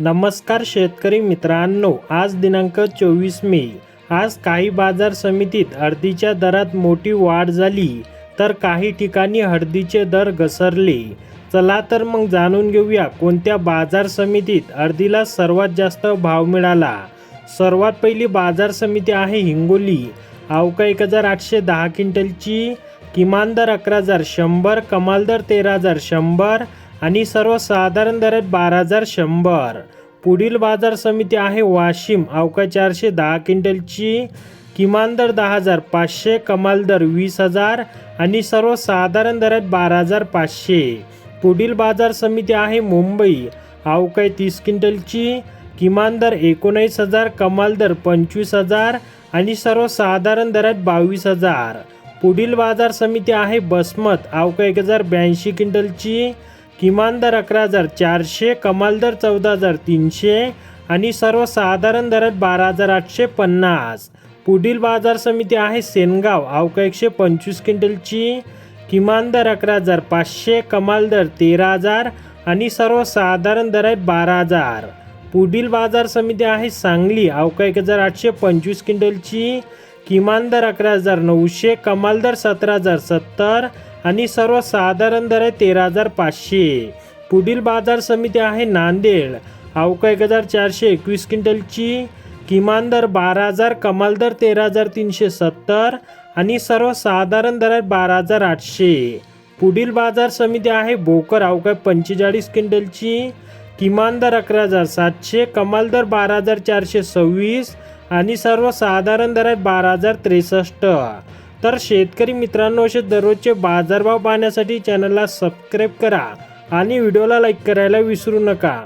नमस्कार शेतकरी मित्रांनो आज दिनांक चोवीस मे. आज काही बाजार समितीत हळदीच्या दरात मोठी वाढ झाली तर काही ठिकाणी हळदीचे दर घसरले. चला तर मग जाणून घेऊया कोणत्या बाजार समितीत हळदीला सर्वात जास्त भाव मिळाला. सर्वात पहिली बाजार समिती आहे हिंगोली. अवका एक हजार आठशे दहा क्विंटलची? किमान दर अकरा हजार शंभर कमाल दर तेरा हजार शंभर आणि सर्वसाधारण दर आहेत बारा हजार शंभर. पुढील बाजार समिती आहे वाशिम. अवका चारशे दहा क्विंटलची किमान दर दहा हजार पाचशे कमाल दर वीस हजार आणि सर्वसाधारण दर आहेत बारा हजार पाचशे. पुढील बाजार समिती आहे मुंबई. अवकाय तीस क्विंटलची किमान दर एकोणीस हजार कमाल दर पंचवीस हजार आणि सर्वसाधारण दर आहेत बावीस हजार. पुढील बाजार समिती आहे बसमत. अवका एक हजार ब्याऐंशी क्विंटलची किमान दर अकरा हजार चारशे कमाल दर चौदा हजार तीनशे आणि सर्वसाधारण दर आहेत बारा हजार आठशे पन्नास. पुढील बाजार समिती आहे सेनगाव. अवका एकशे पंचवीस क्विंटलची. किमान दर अकरा हजार पाचशे कमाल दर तेरा हजार आणि सर्वसाधारण दर आहेत बारा हजार. पुढील बाजार समिती आहे सांगली. अवका एक हजार आठशे पंचवीस क्विंटलची. किमान दर अकरा हजार नऊशे कमाल दर सतरा हजार सत्तर आणि सर्वसाधारण दर आहे तेरा हजार पाचशे. पुढील बाजार समिती आहे नांदेड. अवका एक हजार चारशे एकवीस क्विंटलची. किमान दर बारा हजार कमाल दर तेरा हजार तीनशे सत्तर. आणि सर्वसाधारण दर आहे बारा हजार आठशे. पुढील बाजार समिती आहे भोकर अवकाय पंचेचाळीस क्विंटलची. किमान दर अकरा हजार सातशे कमाल दर बारा हजार चारशे सव्वीस. आणि सर्वसाधारण दर आहेत बारा हजार त्रेसष्ट. तर शेतकरी मित्रांनो असे दररोजचे बाजारभाव पाहण्यासाठी चॅनलला सबस्क्राईब करा आणि व्हिडिओला लाईक करायला विसरू नका.